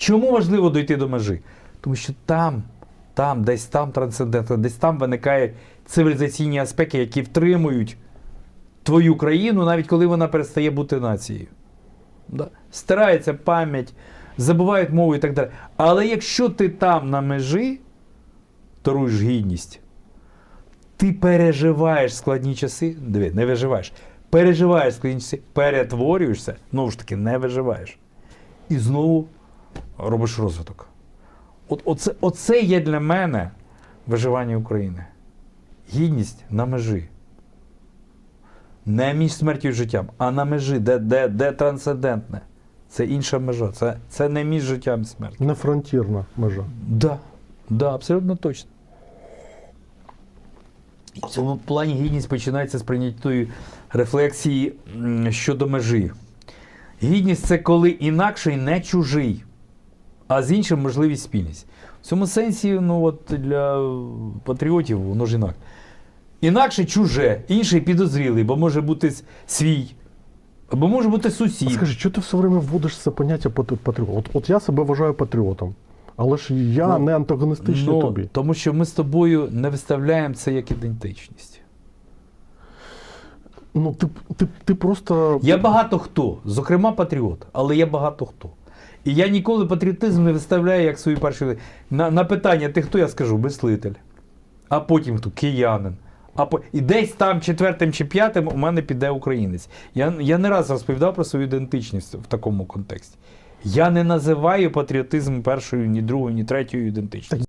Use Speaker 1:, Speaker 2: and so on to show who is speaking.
Speaker 1: Чому важливо дойти до межі? Тому що там, там, десь там трансцендентно, десь там виникають цивілізаційні аспекти, які втримують твою країну, навіть коли вона перестає бути нацією. Да. Стирається пам'ять, забувають мову і так далі. Але якщо ти там на межі, торуєш гідність, ти переживаєш складні часи, диви, не виживаєш. Переживаєш складні часи, перетворюєшся, знову ж таки, не виживаєш. І знову робиш розвиток. От, оце, оце є для мене виживання України. Гідність на межі. Не між смертю і життям, а на межі, де, де, де трансцендентне. Це інша межа. Це, це не між життям і смертю.
Speaker 2: Не фронтірна межа.
Speaker 1: Да, да, абсолютно точно. І в цьому плані гідність починається з прийняття рефлексії щодо межі. Гідність це коли інакший не чужий, а з іншим можливість спільність. В цьому сенсі, ну от для патріотів воно ж інак. Інакше чуже, інший підозрілий, бо може бути свій, або може бути
Speaker 2: А
Speaker 1: сусід.
Speaker 2: скажи, що ти все время вводиш це поняття патріот? От, от я себе вважаю патріотом, але ж я
Speaker 1: Ну,
Speaker 2: не антагоністичний
Speaker 1: Ну,
Speaker 2: тобі.
Speaker 1: Тому що ми з тобою не виставляємо це як ідентичність.
Speaker 2: Ну, ти, ти, ти просто.
Speaker 1: Я багато хто, зокрема патріот, але я багато хто. І я ніколи патріотизм не виставляю як свою першу. На, на питання, ти хто я скажу? Мислитель. А потім хто? Киянин. А по... І десь там четвертим чи п'ятим у мене піде українець. Я, я не раз розповідав про свою ідентичність в такому контексті. Я не називаю патріотизм першою, ні другою, ні третьою ідентичністю.